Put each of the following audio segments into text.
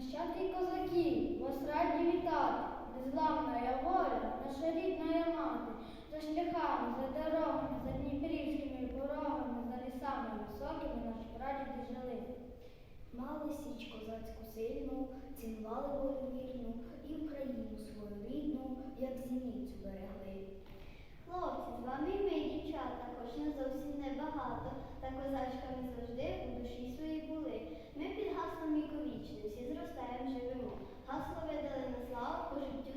Нащадки козаків, вас раді вітати, незламна я воля, наша рідна я мати, за шляхами, за дорогами, за дніпрівськими порогами, за лісами високими наші прадіди жили. Мали січ козацьку сильну, цінували волю вірну і Україну свою рідну, як зіницю берегли. Хлопці, з вами ми, дівчата, хоч не зовсім небагато, та козачками завжди у душі свої були. Ми під гаслом віковічним, всі зростаємо, живемо. Гасло видали на славу, по життю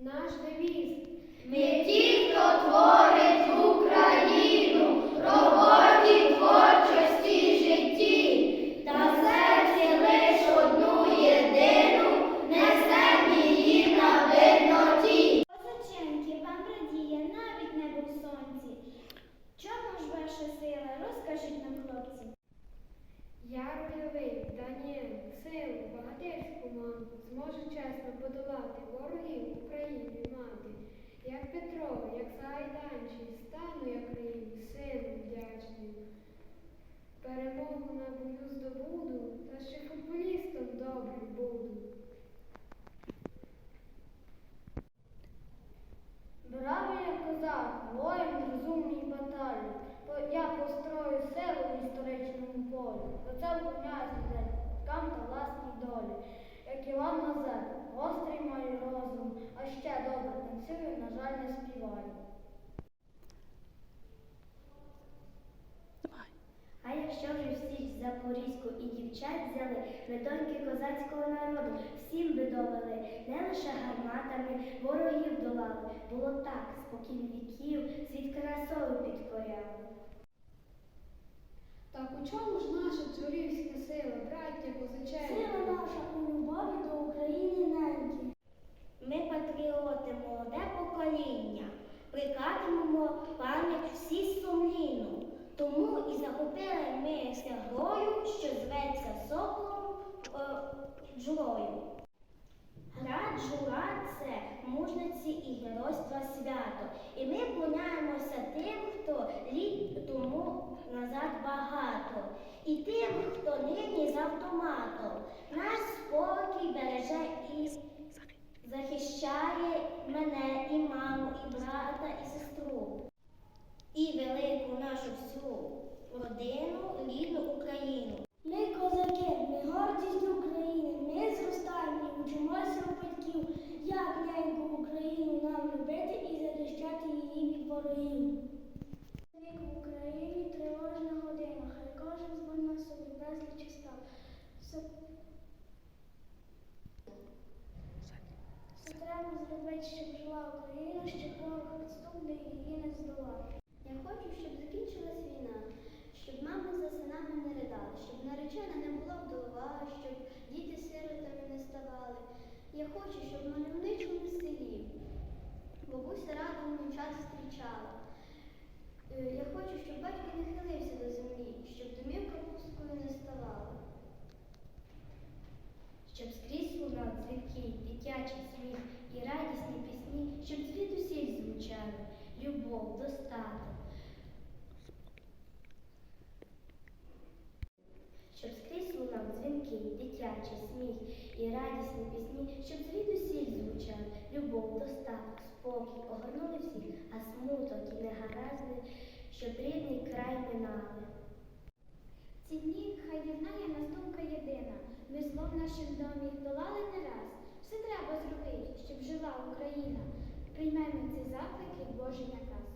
з. Наш девіз Ми ті, хто творить Україну, роботі, творчості, житті, та в серці лиш одну єдину, несем її на видноті. Козаченки, вам радіє навіть небо в сонці. Чому ж ваша сила? Розкажіть нам, хлопці. Я рольовий, Даніель, силу, багатирську маю, зможе чесно подолати ворогів України мати. Як Петро, як Сагайданчий, стану я країні, сину вдячним. Перемогу на бою здобуду, та ще футболістом добрим буду. Бравий я козак, воїн розумний баталій. По- Я построю силу в історичному полі. Оце вклоняюся день, кам та власній долі. Як Іван Мазепа, гострий маю розум, а ще добре танцюю, на жаль, не співаю. А якщо вже всі Запорізьку і дівчат взяли, ми доньки козацького народу, всім би довели, не лише гарматами ворогів долали. Було так, спокій віків, світ красою підкоряли. Чому ж наша царівська сила, браття Сила наша у любові до України неньки. Ми патріоти, молоде покоління, прикатимемо пам'ять всі сумлінну. Тому і захопили ми грою, що зветься соколом е. Гра джура це мужниці і геройства свято. І ми поняємося тим, хто літ тому назад багато, і тим, хто нині з автоматом. Наш спокій береже і захищає мене і маму, і брата, і сестру. І велику нашу всю родину, рідну Україну. Ми козаки, ми гордість України, ми зростаємо і вчимося у батьків, як неньку Україну нам любити і захищати її від ворогів. Вік в Україні тривожна година, хай кожен зборна собі безліч став. Треба зробити, щоб жила Україна, щоб ворог відступний її не здолав. Я хочу, щоб закінчилась війна, щоб мами за синами не ридали, щоб наречена не була вдова, щоб Я хочу, щоб в мальовничому селі бабуся радо внучат зустрічала. Е, Я хочу, щоб батько не хилився до землі, щоб домівка пусткою не ставала. Щоб скрізь лунав дзвінкий, дитячий сміх і радісні пісні, щоб звідусіль звучали любов, достаток. Щоб скрізь лунав дзвінкий, дитячий сміх і радісні пісні, щоб звідусіль звучали любов, достаток, спокій, огорнули всіх, а смуток і негаразди, щоб рідний край минали. Ці дні хай єднає нас думка єдина. Ми зло в нашім домі долали не раз. Все треба зробити, щоб жила Україна. Приймемо ці заклики Божий наказ.